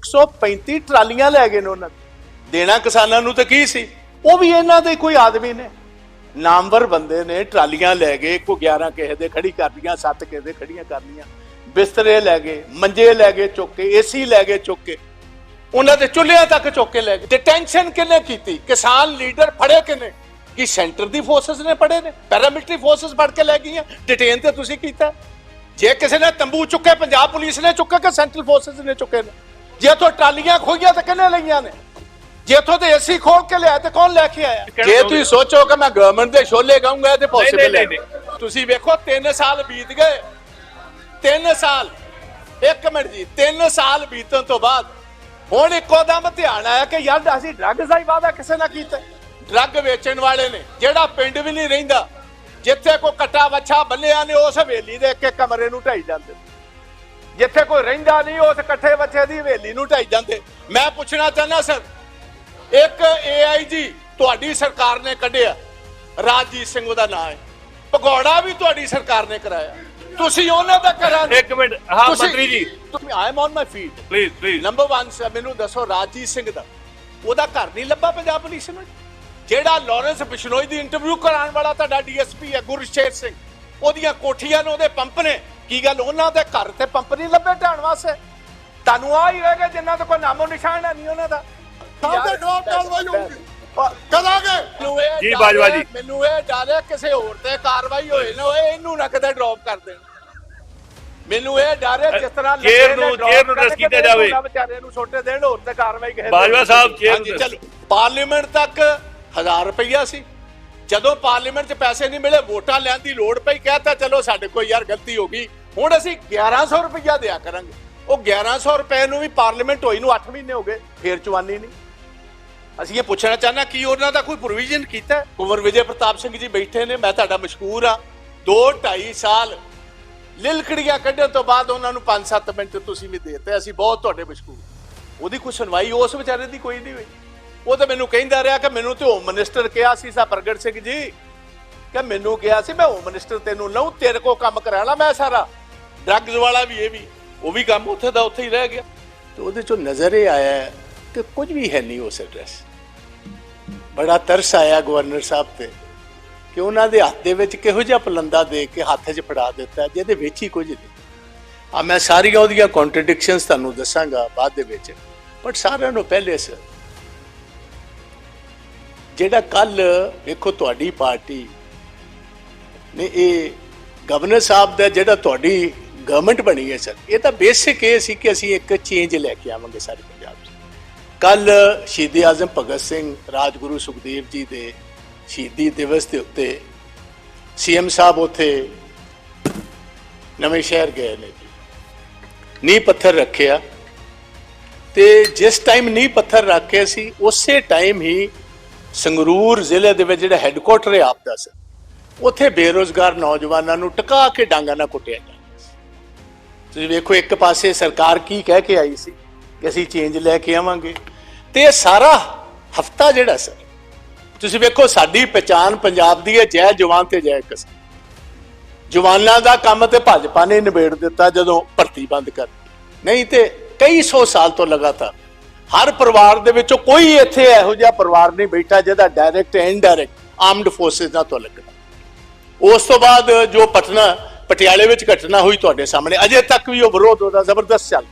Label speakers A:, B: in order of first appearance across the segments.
A: 135 ਟਰਾਲੀਆਂ ਲੈ ਗਏ ਨੇ ਉਹਨਾਂ ਨੇ। ਦੇਣਾ ਕਿਸਾਨਾਂ ਨੂੰ ਤਾਂ ਕੀ ਸੀ? ਉਹ ਵੀ ਇਹਨਾਂ ਦੇ ਕੋਈ ਆਦਮੀ ਨੇ। ਨਾਮਵਰ ਬੰਦੇ ਨੇ ਟਰਾਲੀਆਂ ਲੈ ਗਏ ਕੋ 11 ਕਿਸੇ ਦੇ ਖੜੀ ਕਰ ਲੀਆਂ 7 ਕਿਸੇ ਦੇ ਖੜੀਆਂ ਕਰ ਲੀਆਂ ਬਿਸਤਰੇ ਲੈ ਗਏ, ਮੰਜੇ ਲੈ ਗਏ ਚੁੱਕ ਕੇ, ਏਸੀ ਲੈ ਗਏ ਚੁੱਕ ਕੇ। ਉਹਨਾਂ ਦੇ ਚੁੱਲ੍ਹਿਆਂ ਤੱਕ ਚੁੱਕ ਕੇ ਲੈ ਗਏ। ਡਿਟੈਂਸ਼ਨ ਕਿਨੇ ਕੀਤੀ? ਕਿਸਾਨ ਲੀਡਰ ਫੜੇ ਕਿਨੇ ਕਿ ਸੈਂਟਰ ਦੀ ਫੋਰਸਸ ਨੇ ਫੜੇ ਨੇ? ਪੈਰਾਮਿਲਟਰੀ ਫੋਰਸਸ ਫੜ ਕੇ ਲੈ ਗਈਆਂ? ਡਿਟੇਨ ਤੇ ਤੁਸੀਂ ਕੀਤਾ? ਜੇ ਕਿਸੇ ਨੇ ਤੰਬੂ ਚੁੱਕੇ, ਪੰਜਾਬ ਪੁਲਿਸ ਨੇ ਚੁੱਕੇ ਕਿ ਸੈਂਟਰਲ ਫੋਰਸਸ ਨੇ ਚੁੱਕੇ ਨੇ? ਜੇ ਤੋਂ ਟਰਾਲੀਆਂ ਖੋਈਆਂ ਤਾਂ ਕਿੰਨੇ ਲਈਆਂ ਨੇ? ਜੇ ਇੱਥੋਂ ਤੇ ਏਸੀ ਖੋਲ ਕੇ ਲਿਆ ਤੇ ਕੌਣ ਲੈ ਕੇ ਆਇਆ? ਜੇ ਤੁਸੀਂ ਸੋਚੋ ਕਿ ਮੈਂ ਗਵਰਨਮੈਂਟ ਦੇ ਛੋਲੇ ਗਾਉਂਗਾ ਤੇ ਪੋਸੀਬਲ ਹੈ।
B: ਨਹੀਂ,
A: ਤੁਸੀਂ ਵੇਖੋ 3 ਸਾਲ ਬੀਤ ਗਏ। 3 ਸਾਲ। ਇੱਕ ਮਿੰਟ ਜੀ 3 ਸਾਲ ਬੀਤਣ ਤੋਂ ਬਾਅਦ ਹੁਣ ਇੱਕੋ ਦਮ ਧਿਆਨ ਆਇਆ ਕਿ ਯਾਰ ਅਸੀਂ ਡਰੱਗ ਦਾ ਹੀ ਵਾਅਦਾ ਕਿਸੇ ਨਾਲ ਕੀਤਾ ਡਰੱਗ ਵੇਚਣ ਵਾਲੇ ਨੇ ਜਿਹੜਾ ਪਿੰਡ ਵੀ ਨਹੀਂ ਰਹਿੰਦਾ ਜਿੱਥੇ ਕੋਈ ਕੱਟਾ ਵੱਛਾ ਬੰਨਿਆ ਨੇ ਉਸ ਹਵੇਲੀ ਦੇ ਇੱਕ ਇੱਕ ਕਮਰੇ ਨੂੰ ਢਾਈ ਜਾਂਦੇ ਜਿੱਥੇ ਕੋਈ ਰਹਿੰਦਾ ਨਹੀਂ ਉਸ ਇਕੱਠੇ ਬੱਚੇ ਦੀ ਹਵੇਲੀ ਨੂੰ ਢਾਈ ਜਾਂਦੇ। ਮੈਂ ਪੁੱਛਣਾ ਚਾਹੁੰਦਾ ਸਰ ਇੱਕ ਏਆਈਜੀ ਤੁਹਾਡੀ ਸਰਕਾਰ ਨੇ ਕੱਢਿਆ। ਰਾਜਜੀਤ ਸਿੰਘ ਉਹਦਾ ਨਾਮ ਹੈ। ਪਗੌੜਾ ਵੀ ਤੁਹਾਡੀ ਸਰਕਾਰ ਨੇ ਕਰਾਇਆ। ਤੁਸੀਂ ਉਹਨਾਂ ਦਾ ਕਰਾਂ
B: ਇੱਕ ਮਿੰਟ ਹਾਂ ਮੰਤਰੀ ਜੀ।
A: ਤੁਸੀਂ I am on my feet
B: please please
A: number 1 sir ਮੈਨੂੰ ਦੱਸੋ ਰਾਜਜੀਤ ਸਿੰਘ ਦਾ। ਉਹਦਾ ਘਰ ਨਹੀਂ ਲੱਭਾ ਪੰਜਾਬ ਪੁਲਿਸ ਨੇ? ਜਿਹੜਾ ਲਾਰੈਂਸ ਬਿਸ਼ਨੋਈ ਦੀ ਇੰਟਰਵਿਊ ਕਰਾਉਣ ਵਾਲਾ ਤੁਹਾਡਾ ਡੀਐਸਪੀ ਹੈ ਗੁਰਸ਼ੇਰ ਸਿੰਘ। ਉਹਦੀਆਂ ਕੋਠੀਆਂ ਨੂੰ ਉਹਦੇ ਪੰਪ ਨੇ। ਕੀ ਗੱਲ? ਉਹਨਾਂ ਦੇ ਘਰ ਤੇ ਪੰਪ ਨਹੀਂ ਲੱਭੇ ਢਾਣ ਵਾਸਤੇ? ਤੁਹਾਨੂੰ ਆ ਹੀ ਰਹਿ ਗਿਆ ਜਿੰਨਾ ਦਾ ਕੋਈ ਨਾਮੋ ਨਿਸ਼ਾਨ ਹੈ ਨਹੀਂ ਉਹਨਾਂ ਦਾ।
C: ਸਾਡੇ ਖਿਲਾਫ ਕਾਰਵਾਈ ਹੋਊਗੀ
A: ਮੈਨੂੰ ਇਹ
B: ਜੀ,
A: ਡਰ
B: ਬਾਜਵਾ
A: ਹੈ-
B: ਜੀ।
A: ਮੈਨੂੰ ਇਹ ਡਰ ਹੈ ਕਿਸੇ ਹੋਰ ਤੇ ਕਾਰਵਾਈ ਹੋਏ ਨਾ ਇਹਨੂੰ ਨਾ ਕਦੇ ਡ੍ਰੌਪ ਕਰ ਦੇਣ। ਮੈਨੂੰ ਇਹ ਡਰ ਹੈ ਜਿਸ ਤਰ੍ਹਾਂ ਨੇ
B: ਕੀਤਾ ਜਾਵੇ।
A: ਵਿਚਾਰੇ ਛੋਟੇ ਦੇਣ ਹੋਰ ਤੇ ਕਾਰਵਾਈ ਕਿਸੇ ਤੇ
B: ਬਾਜਵਾ ਸਾਹਿਬ, ਚੇਅਰ
A: ਹਾਂਜੀ
B: ਨੂੰ
A: ਚਲੋ। ਪਾਰਲੀਮੈਂਟ ਤੱਕ 1000 ਰੁਪਈਆ ਸੀ। ਜਦੋਂ ਪਾਰਲੀਮੈਂਟ 'ਚ ਪੈਸੇ ਨਹੀਂ ਮਿਲੇ ਵੋਟਾਂ ਲੈਣ ਦੀ ਲੋੜ ਪਈ ਕਹਤਾ ਚਲੋ ਸਾਡੇ ਕੋਲ ਯਾਰ ਗਲਤੀ ਹੋ ਗਈ। ਹੁਣ ਅਸੀਂ 1100 ਰੁਪਈਆ ਦਿਆ ਕਰਾਂਗੇ। ਉਹ 1100 ਰੁਪਏ ਨੂੰ ਵੀ ਪਾਰਲੀਮੈਂਟ ਹੋਈ ਨੂੰ 8 ਮਹੀਨੇ ਹੋ ਗਏ, ਫੇਰ ਚਵਾਨੀ ਨਹੀਂ। ਅਸੀਂ ਇਹ ਪੁੱਛਣਾ ਚਾਹਨਾ ਕਿ ਉਹਨਾਂ ਦਾ ਕੋਈ ਪ੍ਰੋਵੀਜ਼ਨ ਕੀਤਾ ਹੈ? ਕੁੰਵਰ ਵਿਜੇ ਪ੍ਰਤਾਪ ਸਿੰਘ ਜੀ ਬੈਠੇ ਨੇ, ਮੈਂ ਤੁਹਾਡਾ ਮਸ਼ਕੂਰ ਆ 2 2.5 ਸਾਲ ਲਿਲਕੜੀਆਂ ਕੱਢਣ ਤੋਂ ਬਾਅਦ ਉਹਨਾਂ ਨੂੰ 5-7 ਮਿੰਟ ਤੁਸੀਂ ਵੀ ਦੇਤੇ, ਅਸੀਂ ਬਹੁਤ ਤੁਹਾਡੇ ਮਸ਼ਕੂਰ ਉਹਦੀ ਕੋਈ ਸੁਣਵਾਈ ਉਸ ਵਿਚਾਰੇ ਦੀ ਕੋਈ ਨਹੀਂ ਹੋਈ। ਉਹ ਤਾਂ ਮੈਨੂੰ ਕਹਿੰਦਾ ਰਿਹਾ ਕਿ ਮੈਨੂੰ ਤੇ ਹੋਮ ਮਿਨਿਸਟਰ ਕਿਹਾ ਸੀ, ਸਾ ਪ੍ਰਗਟ ਸਿੰਘ ਜੀ, ਕਿ ਮੈਨੂੰ ਕਿਹਾ ਸੀ, ਮੈਂ ਹੋਮ ਮਿਨਿਸਟਰ ਤੈਨੂੰ ਲਊ, ਤੇਰੇ ਕੋ ਕੰਮ ਕਰਾਣਾ ਮੈਂ ਸਾਰਾ। ਡਰੱਗਸ ਵਾਲਾ ਵੀ, ਇਹ ਵੀ, ਉਹ ਵੀ ਕੰਮ ਉੱਥੇ ਦਾ ਉੱਥੇ ਹੀ ਰਹਿ ਗਿਆ। ਤੇ ਉਹਦੇ ਚੋਂ ਨਜ਼ਰ ਇਹ ਆਇਆ ਕਿ ਕੁਝ ਵੀ ਹੈ ਨਹੀਂ ਉਸ ਐਡਰੈਸ ਬੜਾ ਤਰਸ ਆਇਆ ਗਵਰਨਰ ਸਾਹਿਬ ਤੇ ਕਿ ਉਹਨਾਂ ਦੇ ਹੱਥ ਦੇ ਵਿੱਚ ਕਿਹੋ ਜਿਹਾ ਪਲੰਦਾ ਦੇ ਕੇ ਹੱਥ 'ਚ ਫੜਾ ਦਿੱਤਾ, ਜਿਹਦੇ ਵਿੱਚ ਹੀ ਕੁਝ ਨਹੀਂ। ਆ ਮੈਂ ਸਾਰੀਆਂ ਉਹਦੀਆਂ ਕੰਟਰਡਿਕਸ਼ਨਸ ਤੁਹਾਨੂੰ ਦੱਸਾਂਗਾ ਬਾਅਦ ਦੇ ਵਿੱਚ ਬਟ ਸਾਰਿਆਂ ਨੂੰ ਪਹਿਲੇ ਸਰ ਜਿਹੜਾ ਕੱਲ ਵੇਖੋ ਤੁਹਾਡੀ ਪਾਰਟੀ ਨੇ ਇਹ ਗਵਰਨਰ ਸਾਹਿਬ ਦਾ ਜਿਹੜਾ ਤੁਹਾਡੀ ਗਵਰਨਮੈਂਟ ਬਣੀ ਹੈ ਸਰ। ਇਹ ਤਾਂ ਬੇਸਿਕ ਇਹ ਸੀ ਕਿ ਅਸੀਂ ਇੱਕ ਚੇਂਜ ਲੈ ਕੇ ਆਵਾਂਗੇ ਸਾਰੇ ਪੰਜਾਬ 'ਚ। ਕੱਲ ਸ਼ਹੀਦੀ ਆਜ਼ਮ ਭਗਤ ਸਿੰਘ ਰਾਜਗੁਰੂ ਸੁਖਦੇਵ ਜੀ ਦੇ ਸ਼ਹੀਦੀ ਦਿਵਸ ਦੇ ਉੱਤੇ ਸੀਐਮ ਸਾਹਿਬ ਉੱਥੇ ਨਵੇਂ ਸ਼ਹਿਰ ਗਏ ਨੇ ਜੀ। ਨੀਂਹ ਪੱਥਰ ਰੱਖਿਆ। ਤੇ ਜਿਸ ਟਾਈਮ ਨੀਂਹ ਪੱਥਰ ਰੱਖਿਆ ਸੀ, ਉਸੇ ਟਾਈਮ ਹੀ ਸੰਗਰੂਰ ਜ਼ਿਲ੍ਹੇ ਦੇ ਵਿੱਚ ਜਿਹੜਾ ਹੈੱਡਕੁਆਟਰ ਹੈ ਆਪਦਾ ਸੀ ਉੱਥੇ ਬੇਰੋਜ਼ਗਾਰ ਨੌਜਵਾਨਾਂ ਨੂੰ ਟਿਕਾ ਕੇ ਡਾਂਗਾ ਨਾਲ ਕੁੱਟਿਆ ਜਾਂਦਾ ਤੁਸੀਂ ਵੇਖੋ, ਇੱਕ ਪਾਸੇ ਸਰਕਾਰ ਕੀ ਕਹਿ ਕੇ ਆਈ ਸੀ ਕਿ ਅਸੀਂ ਚੇਂਜ ਲੈ ਕੇ ਆਵਾਂਗੇ ਤੇ ਇਹ ਸਾਰਾ ਹਫਤਾ ਜਿਹੜਾ ਸਰ ਤੁਸੀਂ ਵੇਖੋ, ਸਾਡੀ ਪਛਾਣ ਪੰਜਾਬ ਦੀ ਹੈ, ਜੈ ਜਵਾਨ ਤੇ ਜੈ ਕਿਸਾਨ। ਜਵਾਨਾਂ ਦਾ ਕੰਮ ਤੇ ਭਾਜਪਾ ਨੇ ਨਿਬੇੜ ਦਿੱਤਾ ਜਦੋਂ ਭਰਤੀ ਬੰਦ ਕਰ ਨਹੀਂ ਤੇ ਕਈ ਸੌ ਸਾਲ ਤੋਂ ਲਗਾਤਾਰ, ਹਰ ਪਰਿਵਾਰ ਦੇ ਵਿੱਚੋਂ ਕੋਈ ਇੱਥੇ ਇਹੋ ਜਿਹਾ ਪਰਿਵਾਰ ਨਹੀਂ ਬੈਠਾ ਜਿਹਦਾ direct and indirect armed forces ਨਾਲ ਤੋਂ ਲੱਗਣਾ ਉਸ ਤੋਂ ਬਾਅਦ ਜੋ ਪਟਨਾ ਪਟਿਆਲੇ ਵਿੱਚ ਘਟਨਾ ਹੋਈ ਤੁਹਾਡੇ ਸਾਹਮਣੇ। ਅਜੇ ਤੱਕ ਵੀ ਉਹ ਵਿਰੋਧ ਉਹਦਾ ਜ਼ਬਰਦਸਤ ਚੱਲ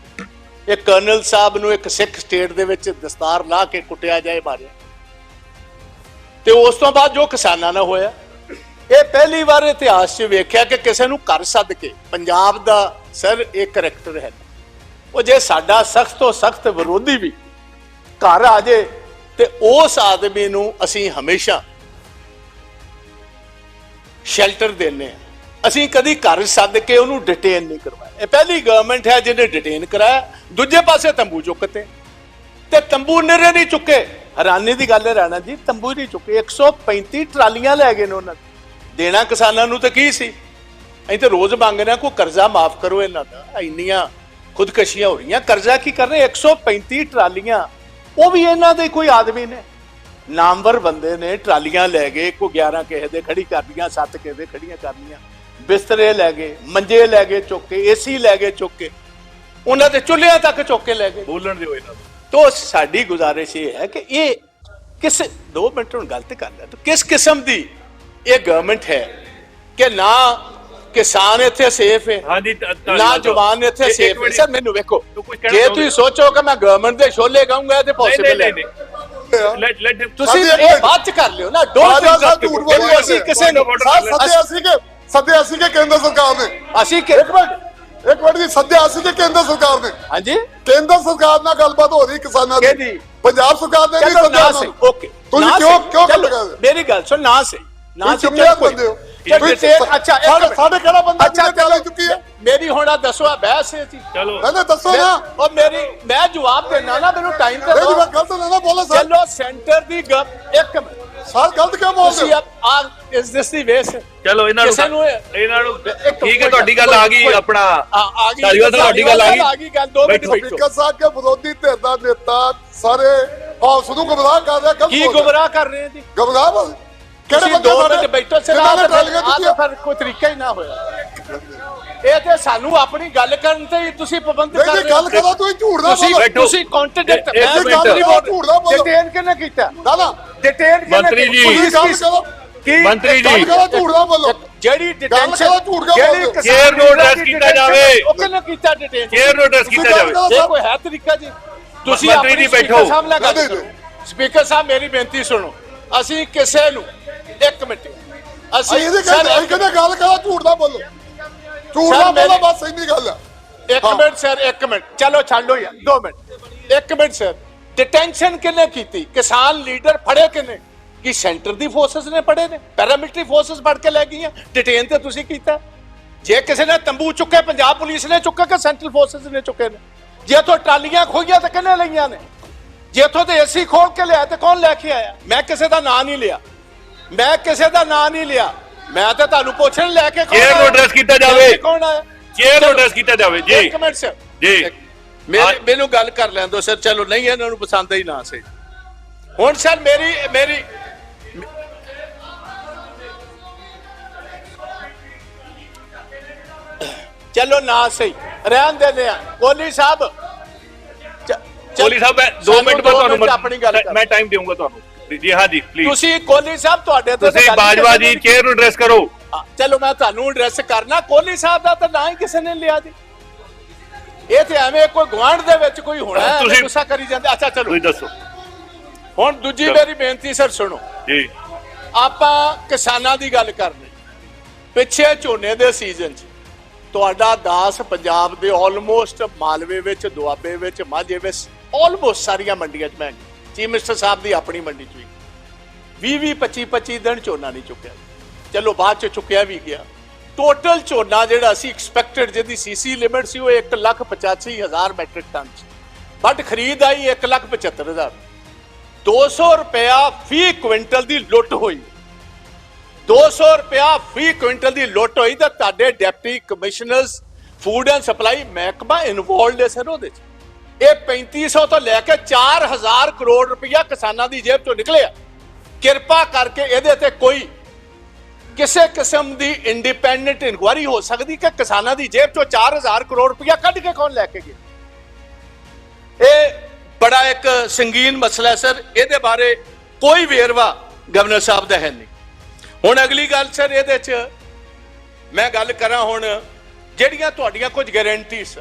A: ਇਹ ਕਰਨਲ ਸਾਹਿਬ ਨੂੰ ਇੱਕ ਸਿੱਖ ਸਟੇਟ ਦੇ ਵਿੱਚ ਦਸਤਾਰ ਲਾ ਕੇ ਕੁੱਟਿਆ ਜਾਏ ਮਾਰਿਆ। ਤੇ ਉਸ ਤੋਂ ਬਾਅਦ ਜੋ ਕਿਸਾਨਾਂ ਨਾਲ ਹੋਇਆ, ਇਹ ਪਹਿਲੀ ਵਾਰ ਇਤਿਹਾਸ 'ਚ ਵੇਖਿਆ ਕਿ ਕਿਸੇ ਨੂੰ ਘਰ ਸੱਦ ਕੇ ਪੰਜਾਬ ਦਾ ਸਰ ਇਹ ਕਰੈਕਟਰ ਹੈ। ਉਹ ਜੇ ਸਾਡਾ ਸਖਤ ਤੋਂ ਸਖਤ ਵਿਰੋਧੀ ਵੀ ਘਰ ਆ ਜੇ, ਤੇ ਉਸ ਆਦਮੀ ਨੂੰ ਅਸੀਂ ਹਮੇਸ਼ਾ ਸ਼ੈਲਟਰ ਦਿੰਨੇ ਆ ਅਸੀਂ ਕਦੀ ਘਰ ਸੱਦ ਕੇ ਉਹਨੂੰ ਡਿਟੇਨ ਨਹੀਂ ਕਰਵਾਇਆ। ਇਹ ਪਹਿਲੀ ਗਵਰਨਮੈਂਟ ਹੈ ਜਿਹਨੇ ਡਿਟੇਨ ਕਰਾਇਆ। ਦੂਜੇ ਪਾਸੇ ਤੰਬੂ ਚੁੱਕਤੇ। ਤੇ ਤੰਬੂ ਨਿਰੇ ਨਹੀਂ ਚੁੱਕੇ। ਹੈਰਾਨੀ ਦੀ ਗੱਲ ਹੈ ਰਾਣਾ ਜੀ, ਤੰਬੂ ਨਹੀਂ ਚੁੱਕੇ। 135 ਟਰਾਲੀਆਂ ਲੈ ਗਏ ਨੇ ਉਹਨਾਂ ਦੇਣਾ ਕਿਸਾਨਾਂ ਨੂੰ ਤਾਂ ਕੀ ਸੀ? ਅਸੀਂ ਤੇ ਰੋਜ਼ ਮੰਗਦੇ ਹਾਂ, ਕੋਈ ਕਰਜ਼ਾ ਮਾਫ ਕਰੋ ਇਹਨਾਂ ਦਾ। ਇੰਨੀਆਂ ਖੁਦਕਸ਼ੀਆਂ ਹੋ ਰਹੀਆਂ। ਕਰਜ਼ਾ ਕੀ ਕਰ ਰਹੇ? 135 ਟਰਾਲੀਆਂ। ਉਹ ਵੀ ਇਹਨਾਂ ਦੇ ਕੋਈ ਆਦਮੀ ਨੇ। ਨਾਮਵਰ ਬੰਦੇ ਨੇ, ਟਰਾਲੀਆਂ ਲੈ ਗਏ। ਕੋ 11 ਕਿਸੇ ਦੇ ਖੜੀ ਕਰਦੀਆਂ 7 ਕਿਸੇ ਦੇ ਖੜੀਆਂ ਕਰਦੀਆਂ ਬਿਸਤਰੇ ਲੈ ਗਏ ਮੰਜੇ ਲੈ ਗਏ ਚੁੱਕ ਕੇ ਏਸੀ ਲੈ ਗਏ ਚੁੱਕ ਕੇ। ਉਹਨਾਂ ਦੇ ਚੁੱਲ੍ਹਿਆਂ ਤੱਕ ਚੁੱਕ ਕੇ ਲੈ ਗਏ।
B: ਬੋਲਣ ਦਿਓ ਇਹਨਾਂ ਨੂੰ।
A: ਤੋ ਸਾਡੀ ਗੁਜ਼ਾਰਿਸ਼ ਇਹ ਹੈ ਕਿ ਇਹ ਕਿਸ 2 ਮਿੰਟ ਹੁਣ ਗਲਤ ਕਰ ਲਿਆ ਤਾਂ। ਕਿਸ ਕਿਸਮ ਦੀ ਇਹ ਗਵਰਨਮੈਂਟ ਹੈ ਕਿ ਨਾ ਕਿਸਾਨ ਇੱਥੇ ਸੇਫ ਹੈ
B: ਹਾਂਜੀ।
A: ਨਾ ਜਵਾਨ ਇੱਥੇ ਸੇਫ ਹੈ। ਸਰ ਮੈਨੂੰ ਵੇਖੋ
B: ਤੂੰ
A: ਜੇ ਤੁਸੀਂ ਸੋਚੋ ਕਿ ਮੈਂ ਗਵਰਨਮੈਂਟ ਦੇ ਛੋਲੇ ਗਾਉਂਗਾ ਤੇ ਪੋਸੀਬਲ ਹੈ।
B: ਨਹੀਂ ਨਹੀਂ। ਲੈਟ ਲੈਟ
A: ਤੁਸੀਂ ਇਹ ਚ ਕਰ ਲਿਓ ਨਾ ਡੋਂਟ
C: ਸਾਹਿਬ ਝੂਠ ਬੋਲ
A: ਅਸੀਂ। ਕਿਸੇ ਨੂੰ
C: ਸਾਹਿਬ ਸੱਦੇ ਅਸੀਂ ਕਿ ਸੱਦੇ ਅਸੀਂ ਕਿ ਕੇਂਦਰ ਸਰਕਾਰ ਨੇ?
A: ਅਸੀਂ ਕਿ
C: ਇੱਕ ਮਿੰਟ ਇੱਕ ਮਿੰਟ ਜੀ ਸੱਦੇ ਅਸੀਂ ਕਿ ਕੇਂਦਰ ਸਰਕਾਰ ਨੇ?
A: ਹਾਂਜੀ।
C: ਕੇਂਦਰ ਸਰਕਾਰ ਨਾਲ ਗੱਲਬਾਤ ਹੋ ਰਹੀ ਕਿਸਾਨਾਂ ਦੀ।
A: ਕਿਹਦੀ?
C: ਪੰਜਾਬ ਸਰਕਾਰ ਨੇ ਨਹੀਂ
A: ਚਲੋ
C: ਸੱਦਿਆ
A: ਨਾ
C: ਉਹਨਾਂ
A: ਸਹੀ।
C: ਨੂੰ।
A: ਓਕੇ।
C: ਤੁਸੀਂ
A: ਨਾ
C: ਕਿਉਂ
A: ਸਹੀ,
C: ਕਿਉਂ
A: ਚਲੋ,
C: ਗੱਲ ਕਰਦੇ
A: ਮੇਰੀ ਗੱਲ ਸੁਣ ਨਾ ਸਹੀ। ਨਾ
C: ਤੁਸੀਂ
A: ਸਹੀ,
C: ਚੁੱਕਿਆ
A: ਚੱਲ ਕੋਈ-
C: ਬੰਦੇ ਹੋ।
A: ਚੱਲ
C: ਤੁਸੀਂ
A: ਤੇ- ਅੱਛਾ ਇੱਕ
C: ਸਾਡੇ-
A: ਮਿੰਟ।
C: ਸਾਡੇ ਕਿਹੜਾ ਬੰਦਾ
A: ਅੱਛਾ
C: ਗੱਲ ਚੁੱਕੀ ਹੈ?
A: ਮੇਰੀ ਹੁਣ ਆ ਦੱਸੋ ਆ ਬਹਿਸ ਹੈ ਜੀ
B: ਚਲੋ।
C: ਕਹਿੰਦੇ ਦੱਸੋ ਨਾ।
A: ਉਹ ਮੇਰੀ ਮੈਂ ਜਵਾਬ ਦੇਣਾ ਨਾ ਮੈਨੂੰ ਟਾਈਮ ਤੇ
C: ਜੀ
A: ਦਿਓ।
C: ਮੈਂ ਗਲਤ ਨਾ ਨਾ ਬੋਲੋ ਸਰ।
A: ਚਲੋ ਸੈਂਟਰ ਦੀ ਗੱਲ ਇੱਕ ਮਿੰਟ।
C: ਸਰ ਗਲਤ ਕਿਉਂ ਬੋਲਦੇ
A: ਤੁਸੀਂ
C: ਹੋ?
A: ਆ ਇਸ ਦਿਸ ਦੀ ਵੇਸ
B: ਚਲੋ ਇਹਨਾਂ ਨੂੰ
A: ਕਿਸੇ ਨੂੰ ਇਹ-
B: ਇਹਨਾਂ ਨੂੰ
A: ਇੱਕ
B: ਠੀਕ ਹੈ ਤੁਹਾਡੀ ਗੱਲ ਆ ਗਈ
A: ਕੋਈ-
B: ਆਪਣਾ
A: ਆ ਆ ਗਈ
B: ਸਾਹਿਬ ਤੁਹਾਡੀ ਗੱਲ ਆ ਗਈ
A: ਆ ਗਈ ਗੱਲ ਦੋ ਮਿੰਟ
B: ਬੈਠੋ।
A: ਬੈਠੋ
C: ਸਪੀਕਰ ਸਾਹਿਬ ਕੇ ਵਿਰੋਧੀ ਧਿਰ ਦਾ ਨੇਤਾ ਸਾਰੇ ਹਾਊਸ ਨੂੰ ਗੁੰਮਰਾਹ ਕਰ ਰਿਹਾ ਗਲਤ
A: ਕੀ
C: ਬੋਲ ਰਿਹਾ।
A: ਗੁੰਮਰਾਹ ਕਰ ਰਹੇ ਜੀ
C: ਗੁੰਮਰਾਹ ਬੋਲ ਕਿਹੜੇ
A: ਤੁਸੀਂ
C: ਬੰਦੇ
A: ਦੋ? ਮਿੰਟ ਬੈਠੋ ਸਿਰ ਤਾਂ ਫਿਰ ਕੋਈ ਤਰੀਕਾ ਹੀ ਨਾ ਹੋਇਆ ਇਹ ਤੇ ਸਾਨੂੰ ਆਪਣੀ ਗੱਲ ਕਰਨ ਤੇ ਹੀ ਤੁਸੀਂ ਪਾਬੰਦ
C: ਨਹੀਂ
A: ਕਰ
C: ਨਹੀਂ
A: ਰਹੇ
C: ਗੱਲ। ਕਰੋ ਤੁਸੀਂ ਝੂਠ ਨਾ
A: ਤੁਸੀਂ
C: ਬੋਲੋ
B: ਬੈਠੋ।
A: ਤੁਸੀਂ ਕੰਟਰਡਿਕਟ ਮੈਂ। ਗੱਲ ਨਹੀਂ
C: ਝੂਠ ਨਾ
A: ਬੋਲ
C: ਬੋਲੋ।
A: ਡਿਟੇਨ ਕਿਹਨੇ ਕੀਤਾ
C: ਨਾ ਨਾ
A: ਡਿਟੇਨ
B: ਮੰਤਰੀ ਜੀ।
C: ਤੁਸੀਂ ਗੱਲ ਕਰੋ।
A: ਕੀ
B: ਮੰਤਰੀ
C: ਗੱਲ
B: ਜੀ।
C: ਕਰੋ ਝੂਠ ਨਾ ਬੋਲੋ।
A: ਜਿਹੜੀ ਡਿਟੈਂਸ਼ਨ?
B: Chair ਨੂੰ address ਕੀਤਾ ਜਾਵੇ।
A: ਉਹ ਕਿਹਨੇ ਕੀਤਾ ਡਿਟੇਨ
B: ਚੇਅਰ ਨੂੰ ਐਡਰੈਸ ਕੀਤਾ ਜਾਵੇ।
A: ਇਹ ਕੋਈ ਹੈ ਤਰੀਕਾ ਜੀ ਤੁਸੀਂ
B: ਮੰਤਰੀ
A: ਆਪਣੀ
B: ਜੀ ਬੈਠੋ।
A: ਸਪੀਕਰ ਸਾਹਿਬ ਗੱਲ ਮੇਰੀ ਬੇਨਤੀ ਸੁਣੋ। ਅਸੀਂ ਕਿਸੇ ਨੂੰ ਇੱਕ ਮਿੰਟ।
C: ਅਸੀਂ ਇਹਦੇ ਕਹਿੰਦੇ ਅਸੀਂ ਕਹਿੰਦੇ ਗੱਲ ਕਰੋ ਝੂਠ ਨਾ ਬੋਲੋ। ਝੂਠ ਨਾ ਬੋਲੋ ਬਸ ਇੰਨੀ ਗੱਲ ਹੈ।
A: ਇੱਕ। ਮਿੰਟ ਸਰ ਇੱਕ ਮਿੰਟ। ਚਲੋ ਛੱਡੋ ਯਾਰ। ਦੋ ਮਿੰਟ। ਇੱਕ ਮਿੰਟ ਸਰ। ਡਿਟੈਂਸ਼ਨ ਕਿੰਨੇ ਕੀਤੀ? ਕਿਸਾਨ ਲੀਡਰ ਫੜੇ ਕਿੰਨੇ ਕੀ ਸੈਂਟਰ ਦੀ ਫੋਰਸਸ ਨੇ ਫੜੇ ਨੇ? ਪੈਰਾਮਿਲਟਰੀ ਫੋਰਸਸ ਫੜ ਕੇ ਲੈ ਗਈਆਂ? ਡਿਟੇਨ ਤੇ ਤੁਸੀਂ ਕੀਤਾ? ਜੇ ਕਿਸੇ ਨੇ ਤੰਬੂ ਚੁੱਕੇ ਪੰਜਾਬ ਪੁਲਿਸ ਨੇ ਚੁੱਕੇ ਕਿ ਸੈਂਟਰਲ ਫੋਰਸਸ ਨੇ ਚੁੱਕੇ ਨੇ? ਜੇ ਤੋਂ ਟਰਾਲੀਆਂ ਖੋਈਆਂ ਤਾਂ ਕਿੰਨੇ ਲਈਆਂ ਨੇ? ਜੇ ਤੋਂ ਤੇ ਏਸੀ ਖੋਲ ਕੇ ਲਿਆ ਤੇ ਕੌਣ ਲੈ ਕੇ ਆਇਆ? ਮੈਂ ਕਿਸੇ ਦਾ ਨਾਂ ਨਹੀਂ ਲਿਆ। ਮੈਂ ਕਿਸੇ ਦਾ ਨਾਂ ਨਹੀਂ ਲਿਆ। ਮੈਂ ਤਾਂ ਤੁਹਾਨੂੰ ਪੁੱਛਣ ਲੈ ਕੇ ਕੌਣ
B: ਨੂੰ ਕੀਤਾ ਜਾਵੇ।
A: ਕੇ ਕੌਣ ਆਇਆ?
B: ਚੇਅਰ ਨੂੰ। ਐਡਰੈਸ ਕੀਤਾ ਜਾਵੇ। ਜੀ।
A: ਇੱਕ ਮਿੰਟ ਸਰ
B: ਜੀ।
A: ਮੇਰੇ। ਮੈਨੂੰ ਗੱਲ ਕਰ ਲੈਣ ਦਿਓ ਸਰ ਚਲੋ ਨਹੀਂ ਇਹਨਾਂ ਨੂੰ ਪਸੰਦ ਹੀ ਨਾ ਸੇ। ਹੁਣ ਸਰ ਮੇਰੀ ਮੇਰੀ ਚਲੋ ਨਾ ਸਹੀ। ਰਹਿਣ ਦੇ ਆ। ਕੋਲੀ ਸਾਹਿਬ
B: ਕੋਲੀ ਸਾਹਿਬ ਮੈਂ 2
A: ਸਾਨੂੰ
B: ਮਿੰਟ ਬਾਅਦ ਤੁਹਾਨੂੰ
A: ਮਿੰਟ ਆਪਣੀ ਗੱਲ ਕਰ
B: ਮੈਂ ਟਾਈਮ ਦੇਵਾਂਗਾ ਤੁਹਾਨੂੰ। ਜੀ ਹਾਂ ਜੀ ਪਲੀਜ਼
A: ਤੁਸੀਂ ਕੋਲੀ ਸਾਹਿਬ ਤੁਹਾਡੇ ਤੇ
B: ਤੁਸੀਂ ਬਾਜਵਾ ਜੀ ਚੇਅਰ ਨੂੰ ਐਡਰੈਸ ਕਰੋ।
A: ਚਲੋ ਮੈਂ ਤੁਹਾਨੂੰ ਐਡਰੈਸ ਕਰਨਾ। ਕੋਹਲੀ ਸਾਹਿਬ ਦਾ ਤਾਂ ਨਾਂ ਹੀ ਕਿਸੇ ਨੇ ਲਿਆ ਜੀ। ਇਹ ਤੇ ਐਵੇਂ ਕੋਈ ਗਵਾਂਢ ਦੇ ਵਿੱਚ ਕੋਈ ਹੋਣਾ
B: ਤੁਸੀਂ-
A: ਗੁੱਸਾ ਕਰੀ ਜਾਂਦੇ। ਅੱਛਾ ਚਲੋ।
B: ਤੁਸੀਂ ਦੱਸੋ।
A: ਹੁਣ ਦੂਜੀ। ਮੇਰੀ ਬੇਨਤੀ ਸਰ ਸੁਣੋ।
B: ਜੀ।
A: ਆਪਾਂ ਕਿਸਾਨਾਂ ਦੀ ਗੱਲ ਕਰਨੀ। ਪਿੱਛੇ ਝੋਨੇ ਦੇ ਸੀਜ਼ਨ 'ਚ ਤੁਹਾਡਾ ਦਾਸ ਪੰਜਾਬ ਦੇ ਆਲਮੋਸਟ ਮਾਲਵੇ ਵਿੱਚ ਦੁਆਬੇ ਵਿੱਚ ਮਾਝੇ ਵਿੱਚ ਆਲਮੋਸਟ ਸਾਰੀਆਂ ਮੰਡੀਆਂ 'ਚ ਮੈਂ ਚੀਫ ਮਿਨਿਸਟਰ ਸਾਹਿਬ ਦੀ ਆਪਣੀ ਮੰਡੀ 'ਚ ਵੀ। 20 20 25 25 ਦਿਨ ਝੋਨਾ ਨਹੀਂ ਚੁੱਕਿਆ। ਚਲੋ ਬਾਅਦ 'ਚ ਚੁੱਕਿਆ ਵੀ ਗਿਆ। ਟੋਟਲ ਝੋਨਾ ਜਿਹੜਾ ਸੀ ਐਕਸਪੈਕਟਡ ਜਿਹਦੀ ਸੀਸੀ ਲਿਮਿਟ ਸੀ ਉਹ 1 ਲੱਖ 85 ਹਜ਼ਾਰ ਮੈਟ੍ਰਿਕ ਟਨ ਸੀ। ਬਟ ਖਰੀਦ ਆਈ 1 ਲੱਖ 75 ਹਜ਼ਾਰ। 200 ਰੁਪਇਆ ਫੀ ਕੁਇੰਟਲ ਦੀ ਲੁੱਟ ਹੋਈ। 200 ਰੁਪਇਆ ਫੀ ਕੁਇੰਟਲ ਦੀ ਲੁੱਟ ਹੋਈ ਤਾਂ ਤੁਹਾਡੇ deputy commissioners food and supply ਮਹਿਕਮਾ ਇਨਵੋਲਡ ਹੈ ਸਰ ਉਹਦੇ ਚ। ਇਹ 3500 ਤੋਂ ਲੈ ਕੇ 4000 ਕਰੋੜ ਰੁਪਇਆ ਕਿਸਾਨਾਂ ਦੀ ਜੇਬ ਤੋਂ ਨਿਕਲਿਆ। ਕਿਰਪਾ ਕਰਕੇ ਇਹਦੇ ਤੇ ਕੋਈ ਕਿਸੇ ਕਿਸਮ ਦੀ ਇੰਡੀਪੈਂਡੈਂਟ ਇਨਕੁਆਰੀ ਹੋ ਸਕਦੀ ਕਿ ਕਿਸਾਨਾਂ ਦੀ ਜੇਬ ਚੋਂ 4000 ਕਰੋੜ ਰੁਪਇਆ ਕੱਢ ਕੇ ਕੌਣ ਲੈ ਕੇ ਗਿਆ? ਇਹ ਬੜਾ ਇੱਕ ਸੰਗੀਨ ਮਸਲਾ ਸਰ। ਇਹਦੇ ਬਾਰੇ ਕੋਈ ਵੇਰਵਾ ਗਵਰਨਰ ਸਾਹਿਬ ਦਾ ਹੈ ਨਹੀਂ। ਹੁਣ ਅਗਲੀ ਗੱਲ ਸਰ, ਇਹਦੇ ਚ ਮੈਂ ਗੱਲ ਕਰਾਂ ਹੁਣ ਜਿਹੜੀਆਂ ਤੁਹਾਡੀਆਂ ਕੁਝ ਗਾਰੰਟੀਜ਼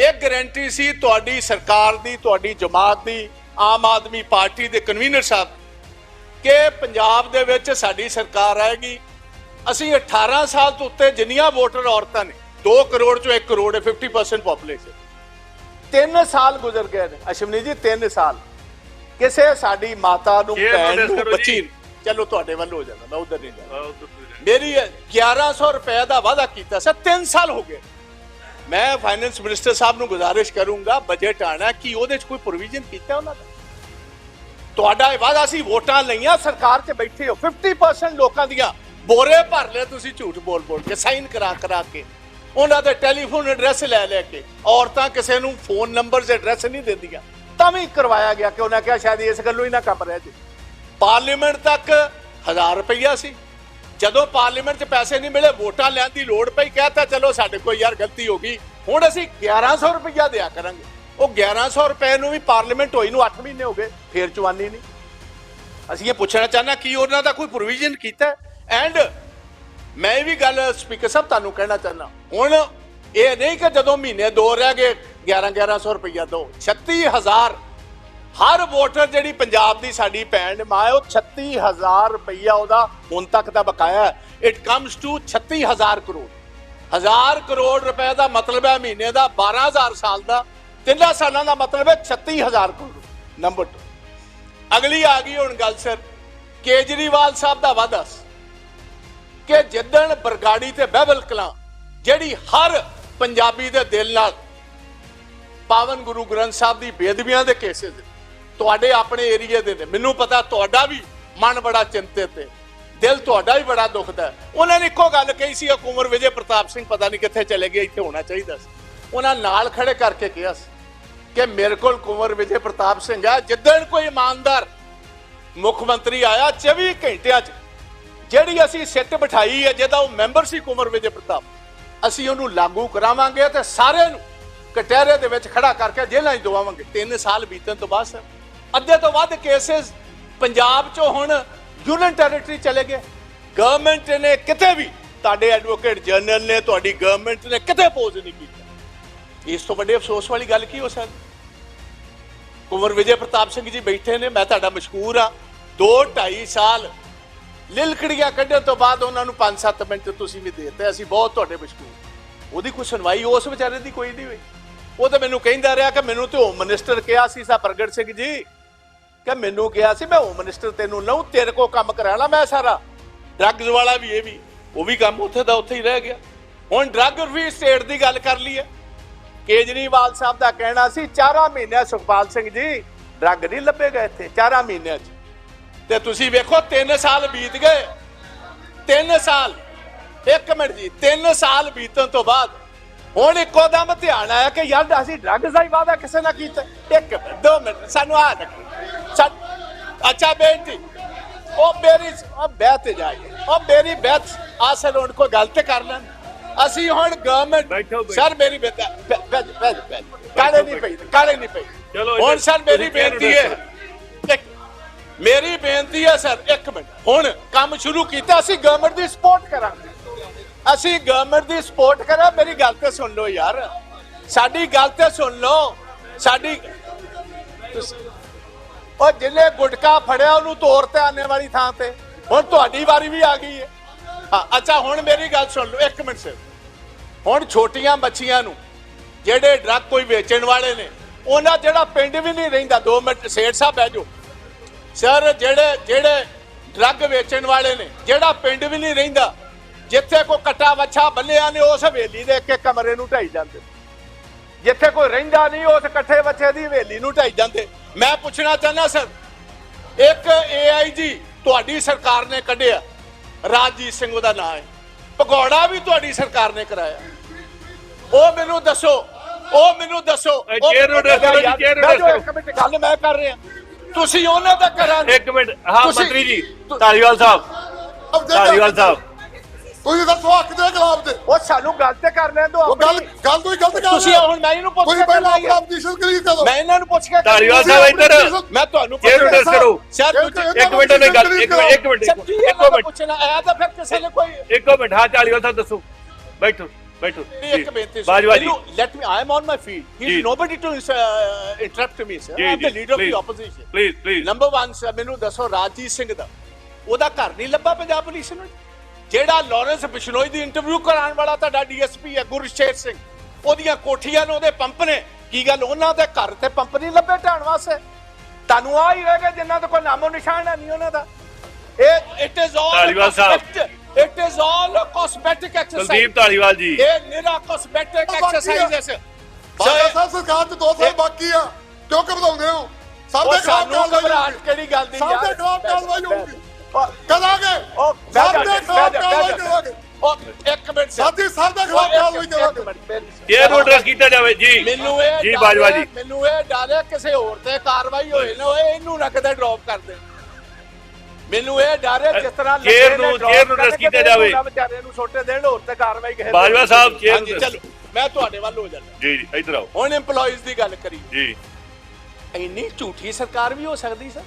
A: ਇਹ ਗਾਰੰਟੀ ਸੀ ਤੁਹਾਡੀ ਸਰਕਾਰ ਦੀ, ਤੁਹਾਡੀ ਜਮਾਤ ਦੀ, ਆਮ ਆਦਮੀ ਪਾਰਟੀ ਦੇ ਕਨਵੀਨਰ ਸਾਹਿਬ ਕਿ ਪੰਜਾਬ ਦੇ ਵਿੱਚ ਸਾਡੀ ਸਰਕਾਰ ਆਏਗੀ ਅਸੀਂ 18 ਸਾਲ ਤੋਂ ਉੱਤੇ ਜਿੰਨੀਆਂ ਵੋਟਰ ਔਰਤਾਂ ਨੇ 2 ਕਰੋੜ ਚੋਂ 1 ਕਰੋੜ ਹੈ 50% ਪੋਪੂਲੇਸ਼ਨ ਤਿੰਨ ਸਾਲ ਗੁਜ਼ਰ ਗਏ ਨੇ। ਅਸ਼ਵਨੀ ਜੀ ਤਿੰਨ ਸਾਲ। ਕਿਸੇ ਸਾਡੀ ਮਾਤਾ ਨੂੰ ਭੈਣ ਨੂੰ। ਬੱਚੀ ਚਲੋ ਤੁਹਾਡੇ ਵੱਲ ਹੋ ਜਾਣਾ ਮੈਂ ਉਧਰ ਨਹੀਂ ਜਾਣਾ। ਮੇਰੀ 1100 ਰੁਪਏ ਦਾ ਵਾਅਦਾ ਕੀਤਾ ਸਰ 3 ਸਾਲ ਹੋ ਗਏ। ਮੈਂ ਫਾਈਨੈਂਸ ਮਿਨਿਸਟਰ ਸਾਹਿਬ ਨੂੰ ਗੁਜ਼ਾਰਿਸ਼ ਕਰੂੰਗਾ ਬਜਟ ਆਣਾ ਕਿ ਉਹਦੇ 'ਚ ਕੋਈ ਪ੍ਰੋਵੀਜ਼ਨ ਕੀਤਾ ਉਹਨਾਂ ਦਾ? ਤੁਹਾਡਾ ਇਹ ਵਾਅਦਾ ਸੀ, ਵੋਟਾਂ ਲਈਆਂ, ਸਰਕਾਰ 'ਚ ਬੈਠੇ ਹੋ। 50% ਲੋਕਾਂ ਦੀਆਂ ਬੋਰੇ ਭਰ ਲਏ ਤੁਸੀਂ ਝੂਠ ਬੋਲ ਬੋਲ ਕੇ ਸਾਈਨ ਕਰਾ ਕਰਾ ਕੇ। ਉਹਨਾਂ ਦੇ ਟੈਲੀਫੋਨ ਐਡਰੈਸ ਲੈ ਲੈ ਕੇ। ਔਰਤਾਂ ਕਿਸੇ ਨੂੰ ਫੋਨ ਨੰਬਰ ਤੇ ਐਡਰੈਸ ਨਹੀਂ ਦਿੰਦੀਆਂ। ਤਾਂ ਵੀ ਕਰਵਾਇਆ ਗਿਆ ਕਿ ਉਹਨਾਂ ਕਿਹਾ ਸ਼ਾਇਦ ਇਸ ਗੱਲੋਂ ਹੀ ਨਾ ਕੰਮ ਰਹਿ ਜੇ। ਪਾਰਲੀਮੈਂਟ ਤੱਕ 1000 ਰੁਪਈਆ ਸੀ। ਜਦੋਂ ਪਾਰਲੀਮੈਂਟ 'ਚ ਪੈਸੇ ਨਹੀਂ ਮਿਲੇ, ਵੋਟਾਂ ਲੈਣ ਦੀ ਲੋੜ ਪਈ, ਕਹਤਾ, ਚਲੋ, ਸਾਡੇ ਕੋਲ ਯਾਰ ਗਲਤੀ ਹੋ ਗਈ। ਹੁਣ ਅਸੀਂ 1100 ਰੁਪਈਆ ਦਿਆ ਕਰਾਂਗੇ। ਉਹ 1100 ਰੁਪਏ ਨੂੰ ਵੀ ਪਾਰਲੀਮੈਂਟ ਹੋਈ ਨੂੰ 8 ਮਹੀਨੇ ਹੋ ਗਏ ਫੇਰ ਚਵਾਨੀ ਨਹੀਂ। ਅਸੀਂ ਇਹ ਪੁੱਛਣਾ ਚਾਹਨਾ ਕਿ ਉਹਨਾਂ ਦਾ ਕੋਈ ਪ੍ਰੋਵੀਜ਼ਨ ਕੀਤਾ? ਐਂਡ ਮੈਂ ਇਹ ਵੀ ਗੱਲ ਸਪੀਕਰ ਸਾਹਿਬ ਤੁਹਾਨੂੰ ਕਹਿਣਾ ਚਾਹਨਾ ਹੁਣ ਇਹ ਨਹੀਂ ਕਿ ਜਦੋਂ ਮਹੀਨੇ ਦੋ ਰਹਿ ਗਏ 11 1100 ਰੁਪਈਆ ਦੋ 36000 ਹਰ ਵੋਟਰ ਜਿਹੜੀ ਪੰਜਾਬ ਦੀ ਸਾਡੀ ਭੈਣ ਮਾਂ ਹੈ, ਉਹ 36000 ਰੁਪਈਆ ਉਹਦਾ ਹੁਣ ਤੱਕ ਦਾ ਬਕਾਇਆ ਇਟ ਕਮਸ ਟੂ 36000 ਕਰੋੜ। ਹਜ਼ਾਰ ਕਰੋੜ ਰੁਪਏ ਦਾ ਮਤਲਬ ਹੈ ਮਹੀਨੇ ਦਾ 12000 ਸਾਲ ਦਾ। ਤਿੰਨਾਂ ਸਾਲਾਂ ਦਾ ਮਤਲਬ ਹੈ 36000 ਕਰੋੜ ਨੰਬਰ 2 ਅਗਲੀ ਆ ਗਈ ਹੁਣ ਗੱਲ ਸਰ ਕੇਜਰੀਵਾਲ ਸਾਹਿਬ ਦਾ ਵਾਅਦਾ ਕਿ ਜਿੱਦਣ ਬਰਗਾੜੀ ਤੇ ਬਹਿਬਲ ਕਲਾਂ, ਜਿਹੜੀ ਹਰ ਪੰਜਾਬੀ ਦੇ ਦਿਲ ਨਾਲ ਪਾਵਨ ਗੁਰੂ ਗ੍ਰੰਥ ਸਾਹਿਬ ਦੀ ਬੇਦਬੀਆਂ ਦੇ ਕੇਸਿਸ ਤੁਹਾਡੇ ਆਪਣੇ ਏਰੀਏ ਦੇ ਨੇ, ਮੈਨੂੰ ਪਤਾ ਤੁਹਾਡਾ ਵੀ ਮਨ ਬੜਾ ਚਿੰਤਿਤ ਹੈ, ਦਿਲ ਤੁਹਾਡਾ ਵੀ ਬੜਾ ਦੁਖਦਾ ਹੈ। ਉਹਨਾਂ ਨੇ ਇੱਕੋ ਗੱਲ ਕਹੀ ਸੀ ਕੁਮਰ ਵਿਜੇ ਪ੍ਰਤਾਪ ਸਿੰਘ ਪਤਾ ਨਹੀਂ ਕਿੱਥੇ ਚਲੇ ਗਏ, ਇੱਥੇ ਹੋਣਾ ਚਾਹੀਦਾ ਸੀ। ਉਹਨਾਂ ਨਾਲ ਖੜੇ ਕਰਕੇ ਕਿਹਾ ਸੀ ਕਿ ਮੇਰੇ ਕੋਲ ਕੁੰਵਰ ਵਿਜੇ ਪ੍ਰਤਾਪ ਸਿੰਘ ਹੈ ਜਿੱਦਣ ਕੋਈ ਇਮਾਨਦਾਰ ਮੁੱਖ ਮੰਤਰੀ ਆਇਆ 24 ਘੰਟਿਆਂ 'ਚ, ਜਿਹੜੀ ਅਸੀਂ ਸਿੱਟ ਬਿਠਾਈ ਹੈ, ਜਿਹਦਾ ਉਹ ਮੈਂਬਰ ਸੀ ਕੁੰਵਰ ਵਿਜੇ ਪ੍ਰਤਾਪ, ਅਸੀਂ ਉਹਨੂੰ ਲਾਗੂ ਕਰਾਵਾਂਗੇ ਤੇ ਸਾਰਿਆਂ ਨੂੰ ਕਟਹਿਰੇ ਦੇ ਵਿੱਚ ਖੜਾ ਕਰਕੇ ਜੇਲ੍ਹਾਂ 'ਚ ਦਵਾਵਾਂਗੇ। 3 ਸਾਲ ਬੀਤਣ ਤੋਂ ਬਾਅਦ, ਸਰ। ਅੱਧੇ ਤੋਂ ਵੱਧ ਕੇਸਿਸ ਪੰਜਾਬ 'ਚੋਂ ਹੁਣ ਯੂਨੀਅਨ ਟੈਰੀਟਰੀ ਚਲੇ ਗਏ। ਗਵਰਨਮੈਂਟ ਨੇ ਕਿਤੇ ਵੀ ਤੁਹਾਡੇ ਐਡਵੋਕੇਟ ਜਨਰਲ ਨੇ, ਤੁਹਾਡੀ ਗਵਰਨਮੈਂਟ ਨੇ ਕਿਤੇ ਪੋਜ਼ ਨਹੀਂ ਕੀਤਾ। ਇਸ ਤੋਂ ਵੱਡੇ ਅਫਸੋਸ ਵਾਲੀ ਗੱਲ ਕੀ ਹੋ ਸਕਦੀ? ਕੁਮਰ ਵਿਜੇ ਪ੍ਰਤਾਪ ਸਿੰਘ ਜੀ ਬੈਠੇ ਨੇ, ਮੈਂ ਤੁਹਾਡਾ ਮਸ਼ਕੂਰ ਆ 2 2.5 ਸਾਲ ਲਿਲਕੜੀਆਂ ਕੱਢਣ ਤੋਂ ਬਾਅਦ ਉਹਨਾਂ ਨੂੰ 5-7 ਮਿੰਟ ਤੁਸੀਂ ਵੀ ਦੇਤੇ, ਅਸੀਂ ਬਹੁਤ ਤੁਹਾਡੇ ਮਸ਼ਹੂਰ ਉਹਦੀ ਕੋਈ ਸੁਣਵਾਈ ਉਸ ਵਿਚਾਰੇ ਦੀ ਕੋਈ ਨਹੀਂ ਹੋਈ। ਉਹ ਤਾਂ ਮੈਨੂੰ ਕਹਿੰਦਾ ਰਿਹਾ ਕਿ ਮੈਨੂੰ ਤੇ ਹੋਮ ਮਿਨਿਸਟਰ ਕਿਹਾ ਸੀ, ਸਾ ਪ੍ਰਗਟ ਸਿੰਘ ਜੀ, ਕਿ ਮੈਨੂੰ ਕਿਹਾ ਸੀ, ਮੈਂ ਹੋਮ ਮਿਨਿਸਟਰ ਤੈਨੂੰ ਲਊ, ਤੇਰੇ ਕੋ ਕੰਮ ਕਰਾਣਾ ਮੈਂ ਸਾਰਾ। ਡਰੱਗਸ ਵਾਲਾ ਵੀ ਇਹ ਵੀ, ਉਹ ਵੀ ਕੰਮ ਉੱਥੇ ਦਾ ਉੱਥੇ ਹੀ ਰਹਿ ਗਿਆ। ਹੁਣ ਡਰੱਗ ਫ੍ਰੀ ਸਟੇਟ ਦੀ ਗੱਲ ਕਰ ਲਈਏ। ਕੇਜਰੀਵਾਲ ਸਾਹਿਬ ਦਾ ਕਹਿਣਾ ਸੀ 4 ਮਹੀਨਿਆਂ ਸੁਖਪਾਲ ਸਿੰਘ ਜੀ, ਡਰੱਗ ਨਹੀਂ ਲੱਭੇਗਾ ਇੱਥੇ 4 ਮਹੀਨਿਆਂ 'ਚ। ਤੇ ਤੁਸੀਂ ਵੇਖੋ 3 ਸਾਲ ਬੀਤ ਗਏ। 3 ਸਾਲ, ਇੱਕ ਮਿੰਟ ਜੀ 3 ਸਾਲ ਬੀਤਣ ਤੋਂ ਬਾਅਦ ਹੁਣ ਇੱਕੋ ਦਮ ਧਿਆਨ ਆਇਆ ਕਿ ਯਾਰ ਅਸੀਂ ਡਰੱਗਸ ਦਾ ਹੀ ਵਾਅਦਾ ਕਿਸੇ ਨਾਲ ਕੀਤਾ। ਇੱਕ ਮਿੰਟ, ਦੋ ਮਿੰਟ, ਸਾਨੂੰ ਆ ਰੱਖ। ਅੱਛਾ, ਬੇਨਤੀ, ਉਹ ਮੇਰੀ ਉਹ ਬਹਿ ਤੇ ਜਾਈਏ। ਉਹ ਮੇਰੀ ਬਹਿਤ ਆਸਲ ਹੁਣ ਕੋਈ ਗਲਤ ਕਰ ਲੈਣ। ਅਸੀਂ ਹੁਣ ਗਵਰਨਮੈਂਟ। ਸਰ ਮੇਰੀ ਬੇਟਾ ਬੈਠ ਬੈਠ ਬੈਠ ਕਾਲੇ ਨਹੀਂ ਪਈ ਕਾਲੇ ਨਹੀਂ ਪਈ।
B: ਚਲੋ,
A: ਹੁਣ ਸਰ ਮੇਰੀ ਬੇਨਤੀ ਹੈ ਮੇਰੀ ਬੇਨਤੀ ਹੈ ਸਰ ਇੱਕ ਮਿੰਟ। ਹੁਣ ਕੰਮ ਸ਼ੁਰੂ ਕੀਤਾ ਅਸੀਂ ਗਵਰਨਮੈਂਟ ਦੀ ਸਪੋਰਟ ਕਰਾਂਗੇ। ਅਸੀਂ ਗਵਰਨਮੈਂਟ ਦੀ ਸਪੋਰਟ ਕਰਾਂ ਮੇਰੀ ਗੱਲ ਤੇ ਸੁਣ ਲਓ ਯਾਰ। ਸਾਡੀ ਗੱਲ ਤੇ ਸੁਣ ਲਓ। ਸਾਡੀ ਉਹ ਜਿਹਨੇ ਗੁਟਕਾ ਫੜਿਆ ਉਹਨੂੰ ਤੋਰ ਤੇ ਆਨੇ ਵਾਲੀ ਥਾਂ ਤੇ। ਹੁਣ ਤੁਹਾਡੀ ਵਾਰੀ ਵੀ ਆ ਗਈ ਹੈ। ਹਾਂ ਅੱਛਾ ਹੁਣ ਮੇਰੀ ਗੱਲ ਸੁਣ ਲਓ ਇੱਕ ਮਿੰਟ ਸਿਰ। ਹੁਣ ਛੋਟੀਆਂ ਬੱਚੀਆਂ ਨੂੰ ਜਿਹੜੇ ਡਰੱਗ ਕੋਈ ਵੇਚਣ ਵਾਲੇ ਨੇ, ਉਹਨਾਂ ਜਿਹੜਾ ਪਿੰਡ ਵੀ ਨਹੀਂ ਰਹਿੰਦਾ 2 ਮਿੰਟ ਸੇਠ ਸਾਹਿਬ ਬਹਿ ਜਾਓ। ਸਰ, ਜਿਹੜੇ ਜਿਹੜੇ ਡਰੱਗ ਵੇਚਣ ਵਾਲੇ ਨੇ, ਜਿਹੜਾ ਪਿੰਡ ਵੀ ਨਹੀਂ ਰਹਿੰਦਾ, ਜਿੱਥੇ ਕੋਈ ਕੱਟਾ ਵੱਛਾ ਬੰਨਿਆ ਨੇ ਉਸ ਹਵੇਲੀ ਦੇ ਇੱਕ ਇੱਕ ਕਮਰੇ ਨੂੰ ਢਾਈ ਜਾਂਦੇ। ਜਿੱਥੇ ਕੋਈ ਰਹਿੰਦਾ ਨਹੀਂ ਉਸ ਇਕੱਠੇ ਬੱਚੇ ਦੀ ਹਵੇਲੀ ਨੂੰ ਢਾਈ ਜਾਂਦੇ। ਮੈਂ ਪੁੱਛਣਾ ਚਾਹੁੰਦਾ, ਸਰ, ਇੱਕ ਏਆਈਜੀ ਤੁਹਾਡੀ ਸਰਕਾਰ ਨੇ ਕੱਢਿਆ, ਰਾਜਜੀਤ ਸਿੰਘ ਉਹਦਾ ਨਾਮ ਹੈ। ਪਕੌੜਾ ਵੀ ਤੁਹਾਡੀ ਸਰਕਾਰ ਨੇ ਕਰਾਇਆ। ਉਹ ਮੈਨੂੰ ਦੱਸੋ ਉਹ ਮੈਨੂੰ ਦੱਸੋ
B: chair ਨੂੰ ਕਰੋ ਜੀ, ਨੂੰ
A: ਇੱਕ ਮਿੰਟ ਗੱਲ ਮੈਂ ਕਰ ਰਿਹਾ। ਤੁਸੀਂ ਉਹਨਾਂ ਦਾ ਕਰਾਂ
B: ਇੱਕ ਮਿੰਟ ਹਾਂ ਮੰਤਰੀ ਜੀ ਧਾਲੀਵਾਲ ਸਾਹਿਬ। ਧਾਲੀਵਾਲ ਸਾਹਿਬ।
C: ਤੁਸੀਂ ਦੱਸੋ ਹੱਕ ਦੇ ਖਿਲਾਫ ਦੇ
A: ਉਹ ਸਾਨੂੰ ਗੱਲ ਤੇ ਕਰ ਲੈਣ ਦਿਓ
C: ਉਹ ਗੱਲ
A: ਆਪਣੀ।
C: ਗੱਲ ਤੁਸੀਂ ਗਲਤ ਕਰ
A: ਤੁਸੀਂ ਹੁਣ ਮੈਂ ਇਹਨੂੰ ਪੁੱਛ ਕੇ
C: ਪਹਿਲਾਂ ਆਪਣਾ ਪੋਜੀਸ਼ਨ ਕਲੀਅਰ ਕਰੋ।
A: ਮੈਂ ਇਹਨਾਂ ਨੂੰ ਪੁੱਛ ਕੇ
B: ਧਾਲੀਵਾਲ
A: ਤੁਸੀਂ
B: ਸਾਹਿਬ
A: ਆਪਣੀ
B: ਇੱਧਰ।
A: ਮੈਂ ਤੁਹਾਨੂੰ
B: ਨੂੰ address ਕਰੋ।
C: ਤੇ-
B: ਇੱਕ ਮਿੰਟ ਉਹਨੇ ਗੱਲ ਇੱਕ ਮਿੰਟ ਇੱਕ ਮਿੰਟ
A: ਕੀ
B: ਇੱਕੋ ਮਿੰਟ।
A: ਪੁੱਛਣਾ ਆਇਆ ਤਾਂ ਫਿਰ ਕਿਸੇ ਨੇ ਕੋਈ
B: ਇੱਕੋ ਮਿੰਟ ਹਾਂ ਧਾਲੀਵਾਲ ਸਾਹਿਬ ਦੱਸੋ। ਬੈਠੋ। ਬੈਠੋ।
A: ਇੱਕ ਬੇਨਤੀ
B: Bajwa ji.
A: Let me I am on my feet he. Is nobody to interrupt me sir am the leader of the opposition
B: please please
A: number 1 sir ਮੈਨੂੰ ਦੱਸੋ ਰਾਜਜੀਤ ਸਿੰਘ ਦਾ। ਉਹਦਾ ਘਰ ਨਹੀਂ ਲੱਭਾ ਪੰਜਾਬ ਪੁਲਿਸ ਨੂੰ? ਜਿਹੜਾ ਲਾਰੈਂਸ ਬਿਸ਼ਨੋਈ ਦੀ ਇੰਟਰਵਿਊ ਕਰਾਉਣ ਵਾਲਾ ਤੁਹਾਡਾ ਡੀਐਸਪੀ ਹੈ ਗੁਰਸ਼ੇਰ ਸਿੰਘ। ਉਹਦੀਆਂ ਕੋਠੀਆਂ ਨੇ ਉਹਦੇ ਪੰਪ ਨੇ। ਕੀ ਗੱਲ ਉਹਨਾਂ ਦੇ ਘਰ ਤੇ ਪੰਪ ਨਹੀਂ ਲੱਭੇ ਢਾਣ ਵਾਸਤੇ? ਤੁਹਾਨੂੰ ਆ ਹੀ ਰਹੇਗਾ ਜਿੰਨਾ ਦਾ ਕੋਈ ਨਾਮੋ ਨਿਸ਼ਾਨ ਨਹੀਂ ਉਹਨਾਂ ਦਾ। ਇਹ it is all
B: Dhaliwal Sahib.
A: It is all cosmetic exercise
B: Kuldeep Dhaliwal ji
A: ਇਹ ਨਿਰਾ ਕਾਸਮੈਟਿਕ। ਐਕਸਰਸਾਈਜ਼ ਹੈ
C: ਬਾਬਾ ਸਾਹਿਬ ਸਰਕਾਰ ਚ 2 ਸਾਲ
A: ਇਹ-
C: ਬਾਕੀ ਆ ਕਿਉਂ ਘਬਰਾਉਂਦੇ ਹੋ ਸਭ ਦੇ ਖਿਲਾਫ ਕਾਰਵਾਈ।
A: ਕਿਹੜੀ ਗੱਲ ਦੀ
C: ਸਭ ਦੇ? ਖਿਲਾਫ ਕਾਰਵਾਈ ਹੋਊਗੀ। ਕਰਾਂਗੇ
A: ਉਹ
C: ਸਭ ਦੇ ਖਿਲਾਫ ਕਾਰਵਾਈ। ਕਰਾਂਗੇ
A: ਉਹ ਇੱਕ ਮਿੰਟ ਸਰ।
C: ਸਾਥੀ ਸਭ ਦੇ ਖਿਲਾਫ ਕਾਰਵਾਈ ਕਰਾਂਗੇ
B: ਚੇਅਰ ਨੂੰ ਕੀਤਾ ਜਾਵੇ ਜੀ
A: ਮੈਨੂੰ ਇਹ
B: ਜੀ ਬਾਜਵਾ ਜੀ
A: ਮੈਨੂੰ ਇਹ ਡਰ ਹੈ ਕਿਸੇ ਹੋਰ ਤੇ ਕਾਰਵਾਈ ਹੋਏ ਨਾ ਹੋਏ ਇਹਨੂੰ ਨਾ ਕਦੇ ਡ੍ਰੌਪ ਕਰ ਦੇ ਮੈਨੂੰ ਇਹ ਡਰ ਹੈ ਜਿਸ ਤਰ੍ਹਾਂ
B: ਚੇਅਰ
A: ਲੱਗੇ ਨੇ
B: ਚੇਅਰ ਨੂੰ address ਕੀਤਾ ਜਾਵੇ।
A: ਵਿਚਾਰੇ ਨੂੰ ਛੋਟੇ ਦੇਣ ਹੋਰ ਤੇ ਕਾਰਵਾਈ ਕਿਸੇ
B: ਬਾਜਵਾ ਸਾਹਿਬ, ਚੇਅਰ ਨੂੰ
A: ਚਲੋ ਮੈਂ ਤੁਹਾਡੇ ਵੱਲ ਹੋ ਜਾਣਾ
B: ਜੀ ਜੀ ਇੱਧਰ ਆਓ।
A: ਹੁਣ EMPLOYEES ਦੀ ਗੱਲ ਕਰੀ
B: ਜੀ।
A: ਇੰਨੀ ਝੂਠੀ ਸਰਕਾਰ ਵੀ ਹੋ ਸਕਦੀ ਸਰ?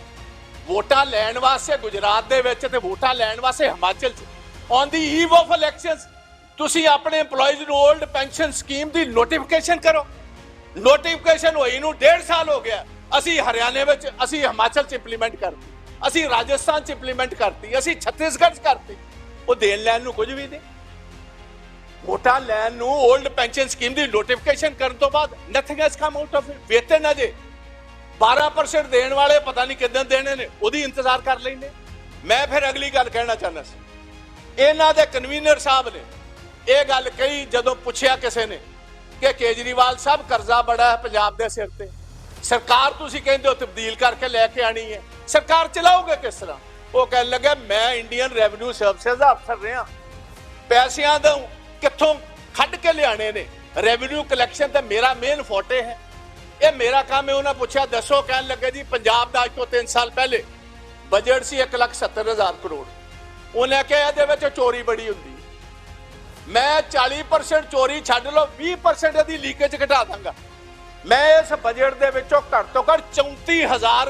A: ਵੋਟਾਂ ਲੈਣ ਵਾਸਤੇ ਗੁਜਰਾਤ ਦੇ ਵਿੱਚ ਤੇ ਵੋਟਾਂ ਲੈਣ ਵਾਸਤੇ ਹਿਮਾਚਲ 'ਚ। On the eve of elections ਤੁਸੀਂ ਆਪਣੇ EMPLOYEES ਨੂੰ 올ਡ ਪੈਨਸ਼ਨ ਸਕੀਮ ਦੀ ਨੋਟੀਫਿਕੇਸ਼ਨ ਕਰੋ। ਨੋਟੀਫਿਕੇਸ਼ਨ ਹੋਈ ਨੂੰ 1.5 ਸਾਲ ਹੋ ਗਿਆ। ਅਸੀਂ ਹਰਿਆਣੇ ਵਿੱਚ ਅਸੀਂ ਹਿਮਾਚਲ 'ਚ ਇੰਪਲੀਮੈਂਟ ਕਰਤੀ ਅਸੀਂ ਰਾਜਸਥਾਨ 'ਚ ਇੰਪਲੀਮੈਂਟ ਕਰਤੀ, ਅਸੀਂ ਛੱਤੀਸਗੜ੍ਹ 'ਚ ਕਰਤੀ। ਉਹ ਦੇਣ ਲੈਣ ਨੂੰ ਕੁਝ ਵੀ ਨਹੀਂ। ਵੋਟਾਂ ਲੈਣ ਨੂੰ 올ਡ ਪੈਨਸ਼ਨ ਸਕੀਮ ਦੀ ਨੋਟੀਫਿਕੇਸ਼ਨ ਕਰਨ ਤੋਂ ਬਾਅਦ nothing has come out of it ਵੇਤਨ ਅਜੇ 12% ਦੇਣ ਵਾਲੇ ਪਤਾ ਨਹੀਂ ਕਿਦਾਂ ਦੇਣੇ ਨੇ, ਉਹਦੀ ਇੰਤਜ਼ਾਰ ਕਰ ਲੈਂਦੇ। ਮੈਂ ਫਿਰ ਅਗਲੀ ਗੱਲ ਕਹਿਣਾ ਚਾਹੁੰਦਾ ਸੀ। ਇਹਨਾਂ ਦੇ ਕਨਵੀਨਰ ਸਾਹਿਬ ਨੇ ਇਹ ਗੱਲ ਕਹੀ ਜਦੋਂ ਪੁੱਛਿਆ ਕਿਸੇ ਨੇ ਕਿ ਕੇਜਰੀਵਾਲ ਸਾਹਿਬ ਕਰਜ਼ਾ ਬੜਾ ਹੈ ਪੰਜਾਬ ਦੇ ਸਿਰ ਤੇ। ਸਰਕਾਰ ਤੁਸੀਂ ਕਹਿੰਦੇ ਹੋ ਤਬਦੀਲ ਕਰਕੇ ਲੈ ਕੇ ਆਣੀ ਹੈ। ਸਰਕਾਰ ਚਲਾਓਗੇ ਕਿਸ ਤਰ੍ਹਾਂ? ਉਹ ਕਹਿਣ ਲੱਗਾ ਮੈਂ ਇੰਡੀਅਨ ਰੈਵਨਿਊ ਸਰਵਿਸਿਜ਼ ਦਾ ਅਫਸਰ ਰਿਹਾ। ਪੈਸਿਆਂ ਦਾ ਕਿੱਥੋਂ ਖੱਡ ਕੇ ਲਿਆਣੇ ਨੇ? ਰੈਵਨਿਊ ਕਲੈਕਸ਼ਨ ਤਾਂ ਮੇਰਾ ਮੇਨ ਫੋਟੇ ਹੈ। ਇਹ ਮੇਰਾ ਕੰਮ ਹੈ ਉਹਨਾਂ ਪੁੱਛਿਆ ਦੱਸੋ ਕਹਿਣ ਲੱਗੇ ਜੀ ਪੰਜਾਬ ਦਾ ਅੱਜ ਤੋਂ 3 ਸਾਲ ਪਹਿਲੇ ਬਜਟ ਸੀ 1,70,000 ਕਰੋੜ। ਉਹਨੇ ਕਿਹਾ ਇਹਦੇ ਵਿੱਚ ਚੋਰੀ ਬੜੀ ਹੁੰਦੀ। ਮੈਂ 40% ਚੋਰੀ ਛੱਡ ਲਓ 20% ਇਹਦੀ ਲੀਕੇਜ ਘਟਾ ਦਾਂਗਾ। ਮੈਂ ਇਸ ਬਜਟ ਦੇ ਵਿੱਚੋਂ ਘੱਟ ਤੋਂ ਘੱਟ 34000